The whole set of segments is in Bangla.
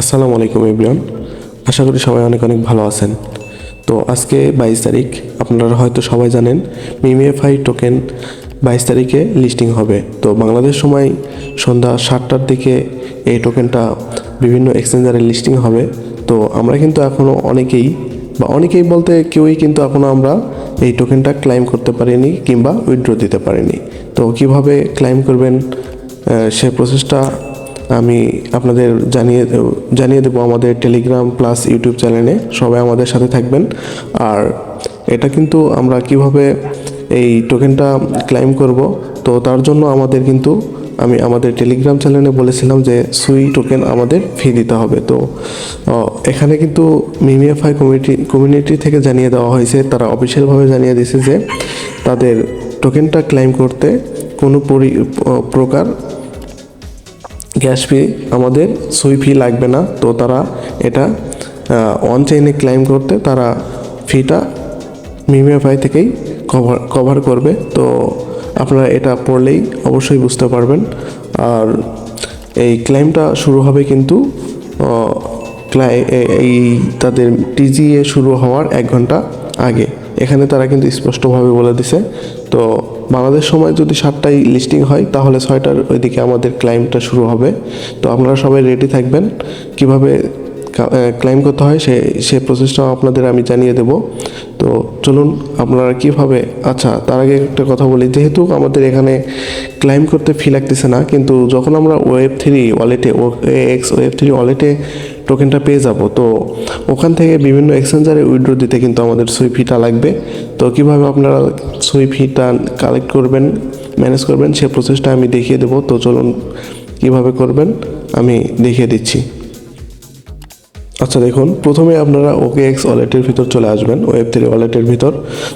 আসসালামু আলাইকুম, এভরিওয়ান। আশা করি সবাই অনেক অনেক ভালো আছেন। তো আজকে বাইশ তারিখ, আপনারা হয়তো সবাই জানেন, মিমিএফআই টোকেন বাইশ তারিখে লিস্টিং হবে। তো বাংলাদেশ সময় সন্ধ্যা সাতটার দিকে এই টোকেনটা বিভিন্ন এক্সচেঞ্জারে লিস্টিং হবে। তো আমরা কিন্তু এখনও অনেকেই, বা অনেকেই বলতে কেউই কিন্তু এখনও আমরা এই টোকেনটা ক্লাইম করতে পারিনি কিংবা উইথড্র দিতে পারিনি। তো কীভাবে ক্লাইম করবেন সে প্রসেসটা আমি আপনাদের জানিয়ে জানিয়ে দেবো আমাদের টেলিগ্রাম প্লাস ইউটিউব চ্যানেলে সবাই আমাদের সাথে থাকবেন। আর এটা কিন্তু আমরা কীভাবে এই টোকেনটা ক্লাইম করব, তো তার জন্য আমাদের কিন্তু, আমি আমাদের টেলিগ্রাম চ্যানেলে বলেছিলাম যে, সুই টোকেন আমাদের ফি দিতে হবে। তো এখানে কিন্তু মিমিএফআই কমিউনিটি কমিউনিটি থেকে জানিয়ে দেওয়া হয়েছে, তারা অফিসিয়ালভাবে জানিয়ে দিয়েছে যে, তাদের টোকেনটা ক্লাইম করতে কোনো পরি প্রকার গ্যাস ফি আমাদের সুই ফি লাগবে না। তো তারা এটা অন চেইনে ক্লাইম করতে তারা ফিটা মিমিএফআই থেকেই কভার কভার করবে। তো আপনারা এটা পড়লেই অবশ্যই বুঝতে পারবেন। আর এই ক্লাইমটা শুরু হবে কিন্তু এই তাদের টিজিএ শুরু হওয়ার এক ঘণ্টা আগে। এখানে তারা কিন্তু স্পষ্টভাবে বলে দিছে। তো বাংলাদেশ সময় যদি সাতটায় লিস্টিং হয়, তাহলে ছয়টার ওইদিকে আমাদের ক্লাইমটা শুরু হবে। তো আপনারা সবাই রেডি থাকবেন কীভাবে ক্লাইম করতে হয়, সে সে প্রসেসটাও আপনাদের আমি জানিয়ে দেব। তো চলুন, আপনারা কীভাবে আচ্ছা তার আগে একটা কথা বলি, যেহেতু আমাদের এখানে ক্লাইম করতে ফি লাগতেছে না, কিন্তু যখন আমরা ওয়েব থ্রি ওয়ালেটে এক্স ওয়েব থ্রি ওয়ালেটে টোকেনটা পেয়ে যাব। তো ওখান থেকে বিভিন্ন এক্সচেঞ্জারে উইড্রো দিতে কিন্তু আমাদের সুই ফিটা লাগবে। তো কীভাবে আপনারা সুই ফিটা কালেক্ট করবেন ম্যানেজ করবেন, সে প্রসেসটা আমি দেখিয়ে দেবো। তো চলুন কীভাবে করবেন, আমি দেখিয়ে দিচ্ছি। আচ্ছা দেখুন, প্রথমে আপনারা ওকে এক্স ওয়ালেটের ভিতর চলে আসবেন ওয়েব থ্রি ওয়ালেটের ভিতর।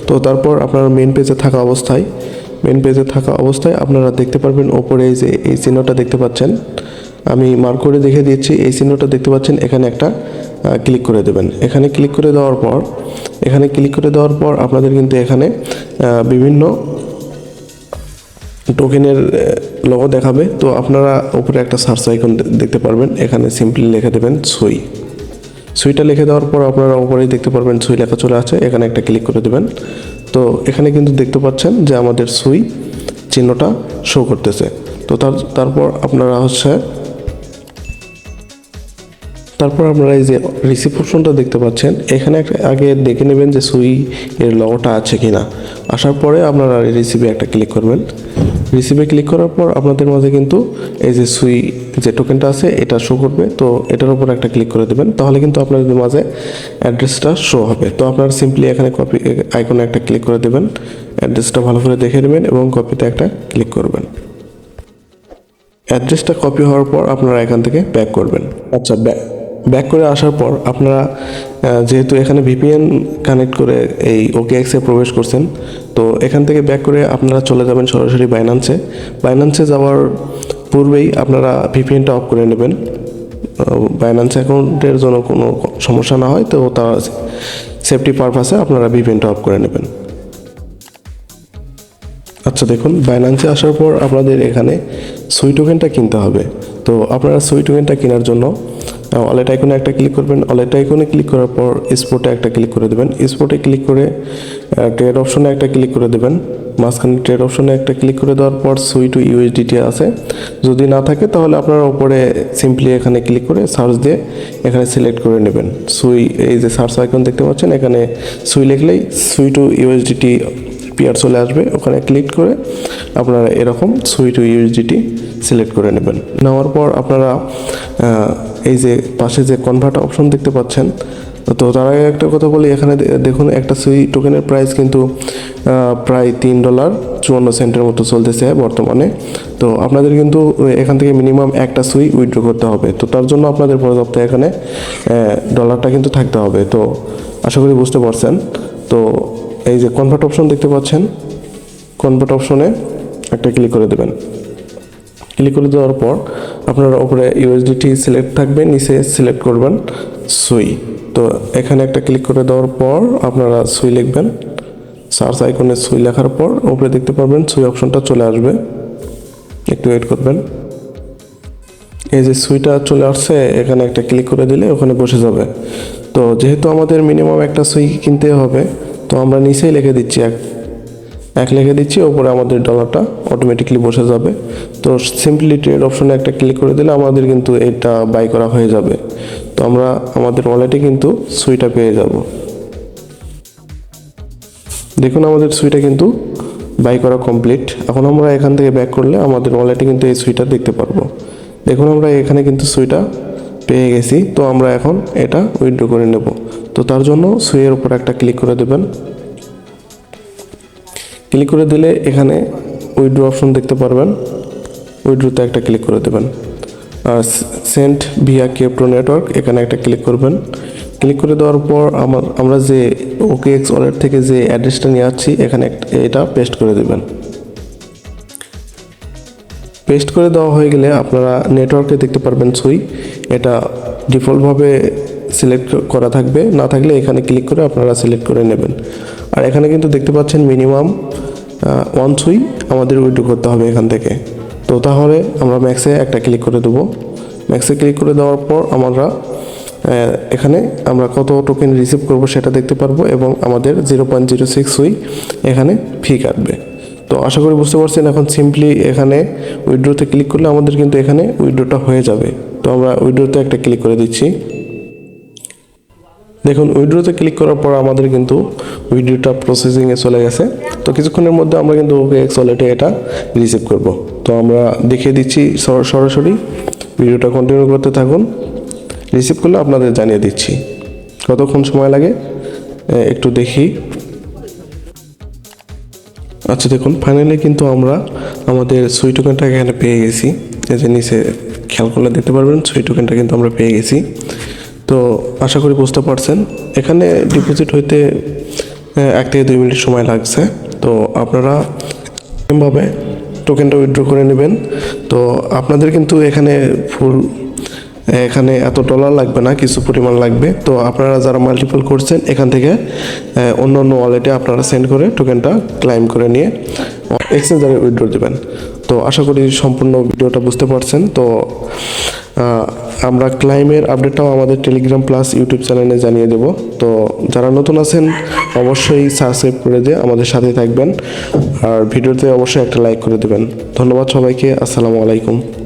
তো তারপর আপনারা মেন পেজে থাকা অবস্থায় মেন পেজে থাকা অবস্থায় আপনারা দেখতে পারবেন, ওপরে যে এই চিহ্নটা দেখতে পাচ্ছেন আমি মার্ক করে দেখে দিচ্ছি। এই চিহ্নটা দেখতে পাচ্ছেন, এখানে একটা ক্লিক করে দেবেন। এখানে ক্লিক করে দেওয়ার পর, এখানে ক্লিক করে দেওয়ার পর আপনাদের কিন্তু এখানে বিভিন্ন টোকেনের লোগো দেখাবে। তো আপনারা উপরে একটা সার্চ আইকন দেখতে পারবেন। এখানে সিম্পলি লিখে দেবেন সুই। সুইটা লিখে দেওয়ার পর আপনারা উপরেই দেখতে পারবেন সুই লেখা চলে আসে এখানে একটা ক্লিক করে দেবেন। তো এখানে কিন্তু দেখতে পাচ্ছেন যে আমাদের সুই চিহ্নটা শো করতেছে। তো তার তারপর আপনারা হচ্ছে তারপর আপনারা এই যে রিসিভ অপশনটা দেখতে পাচ্ছেন, এখানে আগে দেখে নেবেন যে সুই এর লগোটা আছে কি না আসার পরে আপনারা রিসিভে একটা ক্লিক করবেন। রিসিভে ক্লিক করার পর আপনাদের মাঝে কিন্তু এই যে সুই যে টোকেনটা আছে, এটা শো করবে। তো এটার উপর একটা ক্লিক করে দেবেন, তাহলে কিন্তু আপনাদের মাঝে অ্যাড্রেসটা শো হবে। তো আপনারা সিম্পলি এখানে কপি আইকনে একটা ক্লিক করে দেবেন অ্যাড্রেসটা ভালো করে দেখে নেবেন এবং কপিতে একটা ক্লিক করবেন। অ্যাড্রেসটা কপি হওয়ার পর আপনারা এখান থেকে ব্যাক করবেন। আচ্ছা ব্যাক ব্যাক করে আসার পর আপনারা যেহেতু এখানে ভিপিএন কানেক্ট করে এই ওকে এক্সে প্রবেশ করছেন, তো এখান থেকে ব্যাক করে আপনারা চলে যাবেন সরাসরি বাইনান্সে বাইনান্সে যাওয়ার পূর্বেই আপনারা ভিপিএনটা অফ করে নেবেন। বাইনান্স অ্যাকাউন্টের জন্য কোনো সমস্যা না হয়, তো তার সেফটি পারপাসে আপনারা ভিপিএনটা অফ করে নেবেন। আচ্ছা দেখুন বাইন্যান্সে আসার পর আপনাদের এখানে সুই টোকেনটা কিনতে হবে। তো আপনারা সুই টোকেনটা কেনার জন্য ওয়ালেট আইকনে একটা ক্লিক করবেন। ওয়ালেট আইকনে ক্লিক করার পর স্পোর্টে একটা ক্লিক করে দেবেন। স্পোর্টে ক্লিক করে ট্রেড অপশনে একটা ক্লিক করে দেবেন। মাঝখানে ট্রেড অপশনে একটা ক্লিক করে দেওয়ার পর সুই টু ইউএসডিটি আছে। যদি না থাকে, তাহলে আপনারা উপরে সিম্পলি এখানে ক্লিক করে সার্চ দিয়ে এখানে সিলেক্ট করে নেবেন। সুই এই যে সার্চ আইকন দেখতে পাচ্ছেন, এখানে সুই লিখলেই সুই টু ইউএসডিটি পিয়ার চলে আসবে। ওখানে ক্লিক করে আপনারা এরকম সুইট ইউএসডিটি সিলেক্ট করে নেবেন। নেওয়ার পর আপনারা এই যে পাশে যে কনভার্ট অপশন দেখতে পাচ্ছেন, তো তার আগে একটা কথা বলি, এখানে দেখুন একটা সুই টোকেনের প্রাইস কিন্তু প্রায় তিন ডলার চুয়ান্ন সেন্টের মতো চলতেছে বর্তমানে। তো আপনাদের কিন্তু এখান থেকে মিনিমাম একটা সুই উইথড্র করতে হবে। তো তার জন্য আপনাদের পর্যাপ্ত এখানে ডলারটা কিন্তু থাকতে হবে। তো আশা করি বুঝতে পারছেন। তো এই যে কনভার্ট অপশন দেখতে পাচ্ছেন কনভার্ট অপশনে একটা ক্লিক করে দেবেন। ক্লিক করে দেওয়ার পর আপনার উপরে ইউএসডিটি সিলেক্ট থাকবে, নিচে সিলেক্ট করবেন সুই। তো এখানে একটা ক্লিক করে দেওয়ার পর আপনারা সুই লিখবেন। সার্চ আইকনে সুই লেখার পর উপরে দেখতে পারবেন সুই অপশনটা চলে আসবে। একটু ওয়েট করবেন। এই যে সুইটা চলে আসছে, এখানে একটা ক্লিক করে দিলে ওখানে বসে যাবে। তো যেহেতু আমাদের মিনিমাম একটা সুই কিনতে হবে, তো আমরা নিচেই লিখে দিচ্ছি এক এক লিখে দিচ্ছি, ওপরে আমাদের ডলারটা অটোমেটিকলি বসে যাবে। তো সিম্পলি ট্রেড অপশনে একটা ক্লিক করে দিলে আমাদের কিন্তু এটা বাই করা হয়ে যাবে। তো আমরা আমাদের ওয়ালেটে কিন্তু সুইটা পেয়ে যাব। দেখুন আমাদের সুইটা কিন্তু বাই করা কমপ্লিট এখন আমরা এখান থেকে ব্যাক করলে আমাদের ওয়ালেটে কিন্তু এই সুইটা দেখতে পারব। দেখুন আমরা এখানে কিন্তু সুইটা পেয়ে গেছি। তো আমরা এখন এটা উইথড্র করে নেব। তো তার জন্য সুইয়ের উপর একটা ক্লিক করে দেবেন। ক্লিক করে দিলে এখানে উইথড্র অপশন দেখতে পারবেন। উইথড্রোতে একটা ক্লিক করে দেবেন। আর সেন্ট ভিয়া ক্রিপ্টো নেটওয়ার্ক এখানে একটা ক্লিক করবেন। ক্লিক করে দেওয়ার পর আমার, আমরা যে ওকে এক্স ওয়ালেট থেকে যে অ্যাড্রেসটা নিয়ে আসছি, এখানে এটা পেস্ট করে দেবেন। পেস্ট করে দেওয়া হয়ে গেলে আপনারা নেটওয়ার্কে দেখতে পারবেন সুই এটা ডিফল্টভাবে সিলেক্ট করা থাকবে। না থাকলে এখানে ক্লিক করে আপনারা সিলেক্ট করে নেবেন। আর এখানে কিন্তু দেখতে পাচ্ছেন মিনিমাম ওয়ান সুই আমাদের উইড্রো করতে হবে এখান থেকে। তো তাহলে আমরা ম্যাক্সে একটা ক্লিক করে দেবো। ম্যাক্সে ক্লিক করে দেওয়ার পর আমরা এখানে আমরা কত টোকেন রিসিভ করব সেটা দেখতে পারব এবং আমাদের জিরো পয়েন্ট জিরো সিক্স সুই এখানে ফি কাটবে। তো আশা করি বুঝতে পারছেন, এখন সিম্পলি এখানে উইড্রোতে ক্লিক করলে আমাদের কিন্তু এখানে উইড্রোটা হয়ে যাবে। তো আমরা উইড্রোতে একটা ক্লিক করে দিচ্ছি। দেখুন উইড্রোতে ক্লিক করার পর আমাদের কিন্তু উইড্রোটা প্রসেসিংয়ে চলে গেছে। তো কিছুক্ষণের মধ্যে আমরা কিন্তু ওকে এক্স ওয়ালেটে এটা রিসিভ করব। তো আমরা দেখিয়ে দিচ্ছি সর- সরাসরি ভিডিওটা কন্টিনিউ করতে থাকুন। রিসিভ করলে আপনাদের জানিয়ে দিচ্ছি। কতক্ষণ সময় লাগে? একটু দেখি। আচ্ছা দেখুন ফাইনালি কিন্তু আমরা আমাদের সুই টোকেনটা এখানে পেয়ে গেছি। এই যে নিচে খেয়াল করলে দেখতে পারবেন সুই টোকেনটা কিন্তু আমরা পেয়ে গেছি। তো আশা করি বুঝতে পারছেন। এখানে ডিপোজিট হইতে এক থেকে দুই মিনিট সময় লাগছে। তো আপনারা এমভাবে টোকেনটা উইথড্র করে নেবেন। তো আপনাদের কিন্তু এখানে ফুল এখানে এত ডলার লাগবে না, কিছু পরিমাণ লাগবে। তো আপনারা যারা মাল্টিপল করছেন, এখান থেকে অন্য অন্য ওয়ালেটে আপনারা সেন্ড করে টোকেনটা ক্লাইম করে নিয়ে এক্সচেঞ্জারে উইথড্র দেবেন। তো আশা করি সম্পূর্ণ ভিডিওটা বুঝতে পারছেন। তো আমরা ক্লাইমের আপডেটটাও আমাদের টেলিগ্রাম প্লাস ইউটিউব চ্যানেলে জানিয়ে দেব। তো যারা নতুন আছেন, অবশ্যই সাবস্ক্রাইব করে দিয়ে আমাদের সাথে থাকবেন। আর ভিডিওতে অবশ্যই একটা লাইক করে দেবেন। ধন্যবাদ সবাইকে। আসসালামু আলাইকুম।